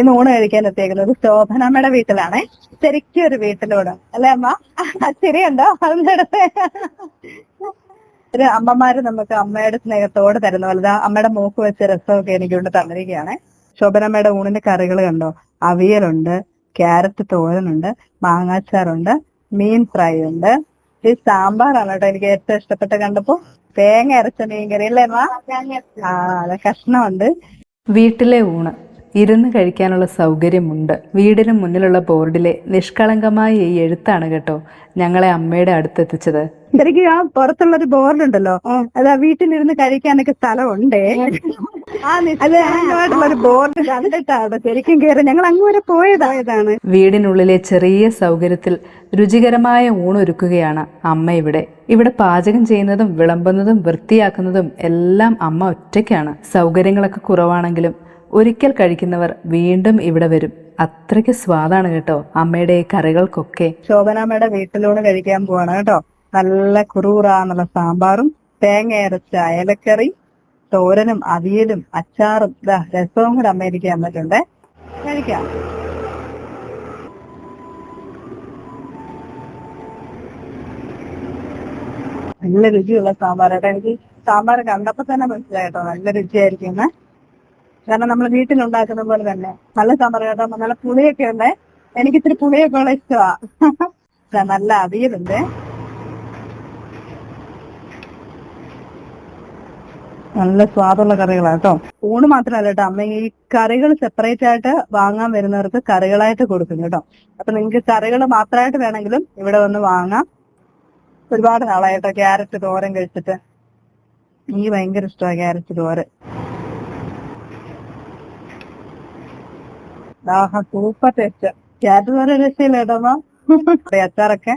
ഇന്ന് ഊണ് കഴിക്കാൻ എത്തിയേക്കുന്നത് ശോഭനമ്മയുടെ വീട്ടിലാണേ. ശരിക്കും ഒരു വീട്ടിലൂടെ അല്ലെ അമ്മ? ശരിയുണ്ടോ? അതിനടുത്ത് ഒരു അമ്മമാര് നമുക്ക് അമ്മയുടെ സ്നേഹത്തോട് തരുന്ന പോലെ അമ്മയുടെ മൂക്ക് വെച്ച രസമൊക്കെ എനിക്കൊണ്ട് തന്നിരിക്കുകയാണ്. ശോഭനമ്മയുടെ ഊണിന്റെ കറികൾ കണ്ടോ? അവിയലുണ്ട് ക്യാരറ്റ് തോരനുണ്ട് മാങ്ങാച്ചാറുണ്ട് മീൻ ഫ്രൈ ഉണ്ട്. ഈ സാമ്പാറാണ് കേട്ടോ എനിക്ക് ഏറ്റവും ഇഷ്ടപ്പെട്ട കണ്ടപ്പോ. തേങ്ങ അരച്ച മീൻ കറി അല്ലേ അമ്മ? ആ കഷ്ണമുണ്ട്. വീട്ടിലെ ഊണ്. ഇരുന്ന് കഴിക്കാനുള്ള സൗകര്യമുണ്ട്. വീടിന് മുന്നിലുള്ള ബോർഡിലെ നിഷ്കളങ്കമായ ഈ എഴുത്താണ് കേട്ടോ ഞങ്ങളെ അമ്മയുടെ അടുത്തെത്തിച്ചത്. ശരിക്കും ആ പുറത്തുള്ള ഒരു ബോർഡ് ഉണ്ടല്ലോ അത് ആ വീട്ടിലിരുന്ന് കഴിക്കാനൊക്കെ സ്ഥലമുണ്ടേ. നിശ്ചയമായിട്ടുള്ള ഒരു ബോർഡ് കണ്ടിട്ടാണ് ശരിക്കും കയറി ഞങ്ങൾ അങ്ങ് വരെ പോയതായതാണ് വീടിനുള്ളിലെ ചെറിയ സൗകര്യത്തിൽ രുചികരമായ ഊണൊരുക്കുകയാണ് അമ്മ ഇവിടെ. ഇവിടെ പാചകം ചെയ്യുന്നതും വിളമ്പുന്നതും വൃത്തിയാക്കുന്നതും എല്ലാം അമ്മ ഒറ്റയ്ക്കാണ്. സൗകര്യങ്ങളൊക്കെ കുറവാണെങ്കിലും ഒരിക്കൽ കഴിക്കുന്നവർ വീണ്ടും ഇവിടെ വരും. അത്രയ്ക്ക് സ്വാദാണ് കേട്ടോ അമ്മയുടെ ഈ കറികൾക്കൊക്കെ. ശോഭനാമ്മയുടെ വീട്ടിലൂടെ കഴിക്കാൻ പോവാണ് കേട്ടോ. നല്ല കുറൂറാന്നുള്ള സാമ്പാറും തേങ്ങ അരച്ച അയലക്കറി തോരനും അവിയലും അച്ചാറും രസവും കൂടെ അമ്മയിലേക്ക് തന്നിട്ടുണ്ട്. കഴിക്കാം. നല്ല രുചിയുള്ള സാമ്പാർ കേട്ടോ എനിക്ക്. സാമ്പാർ കണ്ടപ്പോ തന്നെ മനസ്സിലായിട്ടോ നല്ല രുചിയായിരിക്കും. കാരണം നമ്മൾ വീട്ടിലുണ്ടാക്കുന്ന പോലെ തന്നെ. നല്ല സാമ്പാർ കേട്ടോ നല്ല പുളിയൊക്കെ ഉണ്ട്. എനിക്ക് ഇത്തിരി പുളിയൊക്കെ ഉള്ള ഇഷ്ടമാ നല്ല അവിയലുണ്ട്. നല്ല സ്വാദുള്ള കറികളാണ് കേട്ടോ. ഊണ് മാത്രമല്ല കേട്ടോ അമ്മ ഈ കറികൾ സെപ്പറേറ്റ് ആയിട്ട് വാങ്ങാൻ വരുന്നവർക്ക് കറികളായിട്ട് കൊടുക്കും കേട്ടോ. അപ്പൊ നിങ്ങൾക്ക് കറികൾ മാത്രമായിട്ട് വേണമെങ്കിലും ഇവിടെ വന്ന് വാങ്ങാം. ഒരുപാട് നാളായിട്ടോ ക്യാരറ്റ് തോരൻ കഴിച്ചിട്ട്. എനിക്ക് ഭയങ്കര ഇഷ്ടമാണ് ക്യാരറ്റ് തോരൻ. ആഹാ സൂപ്പർ ടേസ്റ്റ് തോരൻ രക്ഷയില്ല കേട്ടോ അച്ചാറൊക്കെ.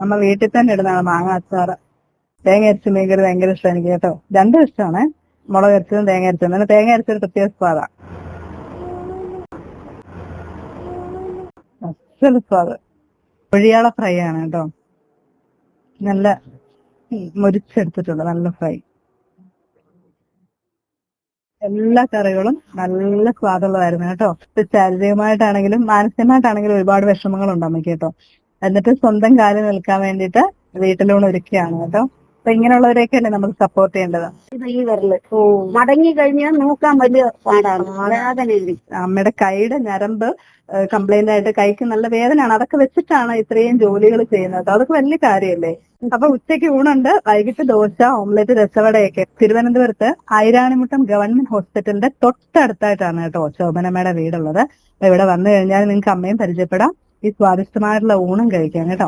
നമ്മ വീട്ടിൽ തന്നെ ഇടുന്നതാണ് മാങ്ങ അച്ചാറ്. തേങ്ങ അരച്ച് മീൻ കറി ഭയങ്കര ഇഷ്ടമാണ് എനിക്ക് കേട്ടോ. രണ്ടും ഇഷ്ടമാണ് മുളക് അരച്ചതും തേങ്ങ അരച്ചതും. പിന്നെ തേങ്ങ അരച്ചൊരു പ്രത്യേക സ്വാദ. സ്വാദ്. ഒഴിയാള ഫ്രൈ ആണ് കേട്ടോ. നല്ല മുരിച്ചെടുത്തിട്ടുള്ള നല്ല ഫ്രൈ. എല്ലാ കറികളും നല്ല സ്വാദുള്ളതായിരുന്നു കേട്ടോ. ഇപ്പൊ ശാരീരികമായിട്ടാണെങ്കിലും മാനസികമായിട്ടാണെങ്കിലും ഒരുപാട് വിഷമങ്ങൾ ഉണ്ട് അമ്മയ്ക്ക് കേട്ടോ. എന്നിട്ട് സ്വന്തം കാലിൽ നിൽക്കാൻ വേണ്ടിയിട്ട് വീട്ടിലൂടെ ഒരുക്കുകയാണ് കേട്ടോ. അപ്പൊ ഇങ്ങനെയുള്ളവരെയൊക്കെ അല്ലേ നമ്മൾ സപ്പോർട്ട് ചെയ്യേണ്ടത്? ഈ വിരൽ മടങ്ങി കഴിഞ്ഞാൽ നോക്കാൻ വലിയ പാടാണ്. അമ്മയുടെ കൈയുടെ ഞരമ്പ് കംപ്ലൈന്റ് ആയിട്ട് കൈക്ക് നല്ല വേദനയാണ്. അതൊക്കെ വെച്ചിട്ടാണ് ഇത്രയും ജോലികൾ ചെയ്യുന്നത്. അതൊക്കെ വലിയ കാര്യമല്ലേ? അപ്പൊ ഉച്ചയ്ക്ക് ഊണുണ്ട് വൈകിട്ട് ദോശ ഓംലെറ്റ് രസവടയൊക്കെ. തിരുവനന്തപുരത്ത് ഐരാണിമുട്ടം ഗവൺമെന്റ് ഹോസ്പിറ്റലിന്റെ തൊട്ടടുത്തായിട്ടാണ് കേട്ടോ ശോഭനമ്മയുടെ വീടുള്ളത്. അപ്പൊ ഇവിടെ വന്നു കഴിഞ്ഞാൽ നിങ്ങൾക്ക് അമ്മയും പരിചയപ്പെടാം. ഈ സ്വാദിഷ്ടമായിട്ടുള്ള ഊണും കഴിക്കാം കേട്ടോ.